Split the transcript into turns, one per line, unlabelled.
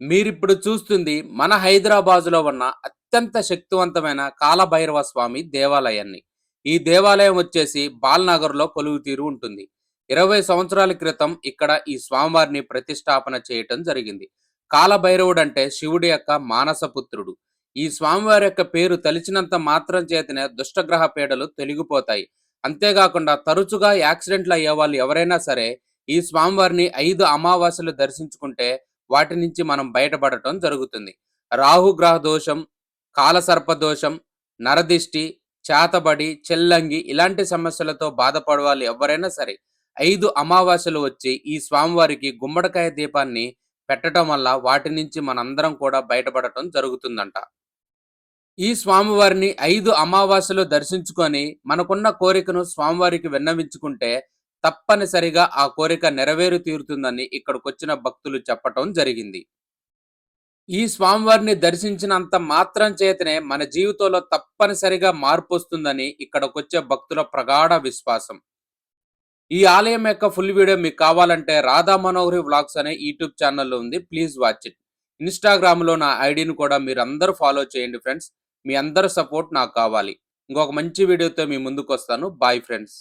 మీరిప్పుడు చూస్తుంది మన హైదరాబాదులో ఉన్న అత్యంత శక్తివంతమైన కాలభైరవ స్వామి దేవాలయాన్ని. ఈ దేవాలయం వచ్చేసి బాల్నగర్లో కొలువు తీరు ఉంటుంది. ఇరవై సంవత్సరాల క్రితం ఇక్కడ ఈ స్వామివారిని ప్రతిష్టాపన చేయటం జరిగింది. కాలభైరవుడు అంటే శివుడి యొక్క మానసపుత్రుడు. ఈ స్వామివారి యొక్క పేరు తలిచినంత మాత్రం చేతనే దుష్టగ్రహ పీడలు తొలగిపోతాయి. అంతేకాకుండా తరచుగా యాక్సిడెంట్లు అయ్యే వాళ్ళు ఎవరైనా సరే ఈ స్వామివారిని ఐదు అమావాస్యలు దర్శించుకుంటే వాటి నుంచి మనం బయటపడటం జరుగుతుంది. రాహుగ్రహ దోషం కాలసర్ప దోషం నరదిష్టి చేతబడి చెల్లంగి ఇలాంటి సమస్యలతో బాధపడవాలి ఎవరైనా సరే ఐదు అమావాస్యలు వచ్చి ఈ స్వామివారికి గుమ్మడికాయ దీపాన్ని పెట్టడం వల్ల వాటి నుంచి మనందరం కూడా బయటపడటం జరుగుతుందంట. ఈ స్వామివారిని ఐదు అమావాస్యలు దర్శించుకొని మనకున్న కోరికను స్వామివారికి విన్నవించుకుంటే తప్పనిసరిగా ఆ కోరిక నెరవేరు తీరుతుందని ఇక్కడికొచ్చిన భక్తులు చెప్పటం జరిగింది. ఈ స్వామివారిని దర్శించినంత మాత్రం చేతనే మన జీవితంలో తప్పనిసరిగా మార్పు వస్తుందని ఇక్కడికొచ్చే భక్తుల ప్రగాఢ విశ్వాసం. ఈ ఆలయం యొక్క ఫుల్ వీడియో మీకు కావాలంటే రాధా మనోహరి వ్లాగ్స్ అనే యూట్యూబ్ ఛానల్లో ఉంది. Please watch it. ఇన్స్టాగ్రామ్లో నా ఐడిని కూడా మీరు అందరూ ఫాలో చేయండి ఫ్రెండ్స్. మీ అందరి సపోర్ట్ నాకు కావాలి. ఇంకొక మంచి వీడియోతో మీ ముందుకు వస్తాను బాయ్ ఫ్రెండ్స్.